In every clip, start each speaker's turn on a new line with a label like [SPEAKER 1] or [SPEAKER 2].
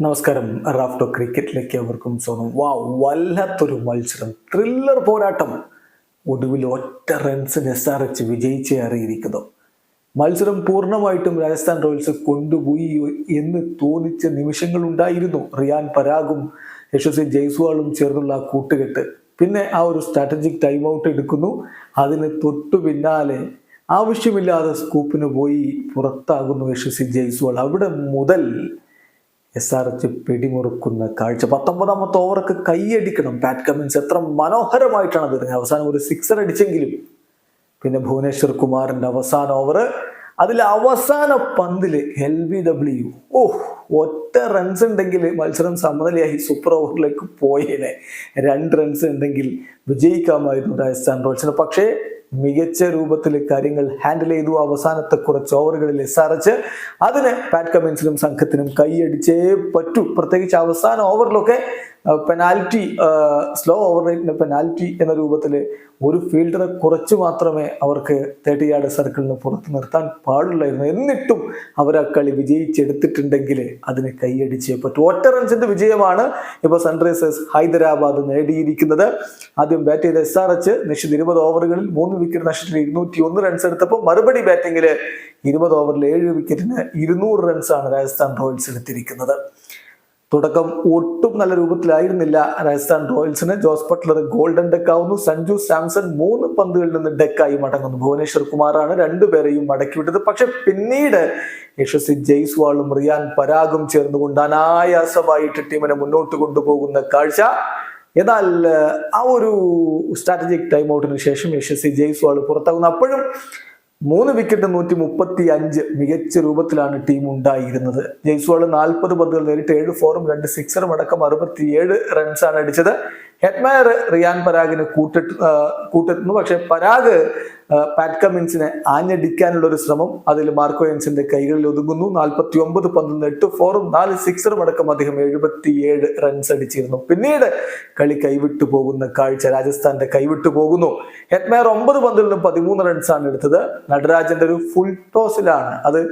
[SPEAKER 1] നമസ്കാരം. റാഫ്റ്റോ ക്രിക്കറ്റിലേക്ക് അവർക്കും സ്വാഗതം. വാ വല്ലാത്തൊരു മത്സരം. ത്രില്ലർ പോരാട്ടം. ഒടുവിൽ ഒറ്റ റൺസ് എസ് ആർ വിജയിച്ചേ അറിയിരിക്കുന്നു. മത്സരം പൂർണമായിട്ടും രാജസ്ഥാൻ റോയൽസ് കൊണ്ടുപോയി എന്ന് തോന്നിച്ച നിമിഷങ്ങൾ ഉണ്ടായിരുന്നു റിയാൻ പരാഗും യശസ്വി ജയ്സ്വാളും ചേർന്നുള്ള കൂട്ടുകെട്ട്. പിന്നെ ആ ഒരു സ്ട്രാറ്റജിക് ടൈം ഔട്ട് എടുക്കുന്നു. അതിന് തൊട്ടു പിന്നാലെ ആവശ്യമില്ലാതെ സ്കൂപ്പിന് പോയി പുറത്താകുന്നു യശസ്വി ജയ്സ്വാൾ. അവിടെ മുതൽ എസ് ആർ എച്ച് പിടിമുറുക്കുന്ന കാഴ്ച. പത്തൊമ്പതാമത്തെ ഓവർക്ക് കൈയടിക്കണം. പാറ്റ് കമ്മിൻസ് എത്ര മനോഹരമായിട്ടാണ് എറിഞ്ഞത് അവസാനം ഒരു സിക്സർ അടിച്ചെങ്കിലും പിന്നെ ഭുവനേശ്വർ കുമാറിന്റെ അവസാന ഓവർ അതിൽ അവസാന പന്തിൽ എൽ ബി ഡബ്ല്യു. ഓ ഒറ്റ റൺസ് ഉണ്ടെങ്കിൽ മത്സരം സമനിലയായി സൂപ്പർ ഓവറിലേക്ക് പോയേനെ. രണ്ട് റൺസ് ഉണ്ടെങ്കിൽ വിജയിക്കാമായിരുന്നു രാജസ്ഥാൻ റോയൽസിന്. പക്ഷേ മികച്ച രൂപത്തിൽ കാര്യങ്ങൾ ഹാൻഡിൽ ചെയ്തു. അവസാനത്തെ കുറച്ച് ഓവറുകളിൽ എസ് ആർ എച്ച് അതിന് പാറ്റ് കമിൻസിനും സംഘത്തിനും കൈയടിച്ചേ പറ്റൂ. പ്രത്യേകിച്ച് അവസാന ഓവറിലൊക്കെ പെനാൽറ്റി സ്ലോ ഓവർ റേറ്റിന്റെ പെനാൽറ്റി എന്ന രൂപത്തിൽ ഒരു ഫീൽഡറെ കുറച്ച് മാത്രമേ അവർക്ക് തേർട്ടി യാർഡ് സർക്കിളിന് പുറത്ത് നിർത്താൻ പാടുള്ളായിരുന്നു. എന്നിട്ടും അവർ ആ കളി വിജയിച്ചെടുത്തിട്ടുണ്ടെങ്കിൽ അതിന് കൈയടിച്ചേ പറ്റും. ഒറ്റ റൺസിന്റെ വിജയമാണ് ഇപ്പോൾ സൺറൈസേഴ്സ് ഹൈദരാബാദ് നേടിയിരിക്കുന്നത്. ആദ്യം ബാറ്റ് ചെയ്ത എസ് ആർ എച്ച് നിശ്ചിത ഇരുപത് ഓവറുകളിൽ മൂന്ന് വിക്കറ്റ് നഷ്ടത്തിൽ ഇരുന്നൂറ്റി ഒന്ന് റൺസ് എടുത്തപ്പോൾ മറുപടി ബാറ്റിംഗിൽ ഇരുപത് ഓവറിൽ ഏഴ് വിക്കറ്റിന് ഇരുന്നൂറ് റൺസാണ് രാജസ്ഥാൻ റോയൽസ് എടുത്തിരിക്കുന്നത്. തുടക്കം ഒട്ടും നല്ല രൂപത്തിലായിരുന്നില്ല രാജസ്ഥാൻ റോയൽസിന്. ജോസ് ബട്ട്ലർ ഗോൾഡൻ ഡെക്ക് ആവുന്നു സഞ്ജു സാംസൺ മൂന്ന് പന്തുകളിൽ നിന്ന് ഡെക്കായി മടങ്ങുന്നു. ഭുവനേശ്വർ കുമാറാണ് രണ്ടുപേരെയും മടക്കി വിട്ടത്. പക്ഷെ പിന്നീട് യശസ്വി ജയ്സ്വാളും റിയാൻ പരാഗും ചേർന്നുകൊണ്ട് അനായാസമായിട്ട് ടീമിനെ മുന്നോട്ട് കൊണ്ടുപോകുന്ന കാഴ്ച. എന്നാൽ ആ ഒരു സ്ട്രാറ്റജിക് ടൈം ഔട്ടിന് ശേഷം യശസ്വി ജയ്സ്വാൾ പുറത്താകുന്നു. അപ്പോഴും മൂന്ന് വിക്കറ്റ് നൂറ്റി മുപ്പത്തി അഞ്ച് മികച്ച രൂപത്തിലാണ് ടീം ഉണ്ടായിരുന്നത്. ജയ്സ്വാൾ നാൽപ്പത് പന്തുകൾ നേരിട്ട് ഏഴ് ഫോറും രണ്ട് സിക്സറും അടക്കം അറുപത്തിയേഴ് റൺസാണ് അടിച്ചത്. ഹെഡ്മയർ റിയാൻ പരാഗിന് കൂട്ടിട്ട് കൂട്ടെത്തുന്നു പക്ഷെ പരാഗ് പാറ്റ് കമ്മിൻസിനെ ആഞ്ഞടിക്കാനുള്ള ഒരു ശ്രമം അതിൽ മാർക്കോ എൻസിന്റെ കൈകളിൽ ഒതുങ്ങുന്നു. നാൽപ്പത്തി ഒമ്പത് പന്തിൽ എട്ട് ഫോറും നാല് സിക്സറും അടക്കം അദ്ദേഹം എഴുപത്തിയേഴ് റൺസ് അടിച്ചിരുന്നു. പിന്നീട് കളി കൈവിട്ടു പോകുന്ന കാഴ്ച രാജസ്ഥാന്റെ കൈവിട്ടു പോകുന്നു. ഹെറ്റ്മയർ ഒമ്പത് പന്തിൽ നിന്നും പതിമൂന്ന് റൺസാണ് എടുത്തത്. നടരാജന്റെ ഒരു ഫുൾ ടോസിലാണ് അത്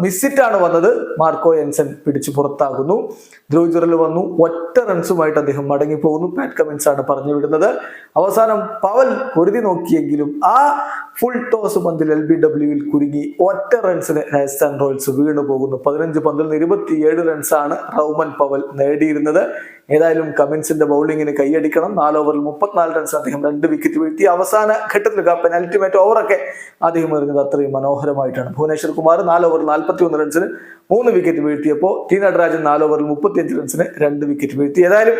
[SPEAKER 1] മിസ്സിറ്റാണ് വന്നത്. മാർക്കോ എൻസൻ പിടിച്ചു പുറത്താകുന്നു. ധ്രുവ് വന്നു. ഒറ്റ റൺസുമായിട്ട് അദ്ദേഹം മടങ്ങിപ്പോകുന്നു. പാറ്റ് കമിൻസ് ആണ് പറഞ്ഞു വിടുന്നത് അവസാനം പവൽ പൊരുതി നോക്കിയെങ്കിലും ആ ഫുൾ ടോസ് പന്തിൽ എൽ ബി ഡബ്ല്യുവിൽ കുരുങ്ങി ഒറ്റ റൺസിന് രാജസ്ഥാൻ റോയൽസ് വീണു പോകുന്നു പതിനഞ്ച് പന്തിൽ ഇരുപത്തിയേഴ് റൺസാണ് റൗമൻ പവൽ നേടിയിരുന്നത്. ഏതായാലും കമിൻസിന്റെ ബൗളിങ്ങിന് കൈയടിക്കണം. നാല് ഓവറിൽ മുപ്പത്തിനാല് റൺസ് അദ്ദേഹം രണ്ട് വിക്കറ്റ് വീഴ്ത്തി. അവസാന ഘട്ടത്തിൽ പെനാൽറ്റിമേറ്റ് ഓവറൊക്കെ അദ്ദേഹം എറിഞ്ഞത് അത്രയും മനോഹരമായിട്ടാണ്. ഭുവനേശ്വർ കുമാർ നാല് ഓവറിൽ നാൽപ്പത്തി ഒന്ന് റൺസിന് മൂന്ന് വിക്കറ്റ് വീഴ്ത്തിയപ്പോൾ ടി നടരാജൻ നാല് ഓവറിൽ മുപ്പത്തിയഞ്ച് റൺസിന് രണ്ട് വിക്കറ്റ് വീഴ്ത്തി. ഏതായാലും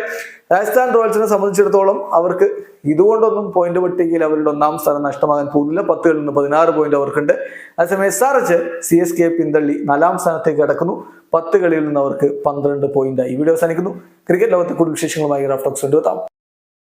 [SPEAKER 1] രാജസ്ഥാൻ റോയൽസിനെ സംബന്ധിച്ചിടത്തോളം അവർക്ക് ഇതുകൊണ്ടൊന്നും പോയിന്റ് പട്ടികയിൽ അവരുടെ ഒന്നാം സ്ഥാനം നഷ്ടമാകാൻ പോകുന്നില്ല. പത്തുകളിൽ നിന്ന് പതിനാറ് പോയിന്റ് അവർക്കുണ്ട്. അതേസമയം S R H C S K പിന്തള്ളി നാലാം സ്ഥാനത്തേക്ക് കടക്കുന്നു. പത്ത് കളിയിൽ നിന്ന് അവർക്ക് പന്ത്രണ്ട് പോയിന്റായി വീഡിയോ അവസാനിക്കുന്നു. ക്രിക്കറ്റ് ലോകത്തെ കൂടുതൽ വിശേഷങ്ങളുമായി റാഫ്റ്റോക്സ് കൊണ്ടുവെത്താം.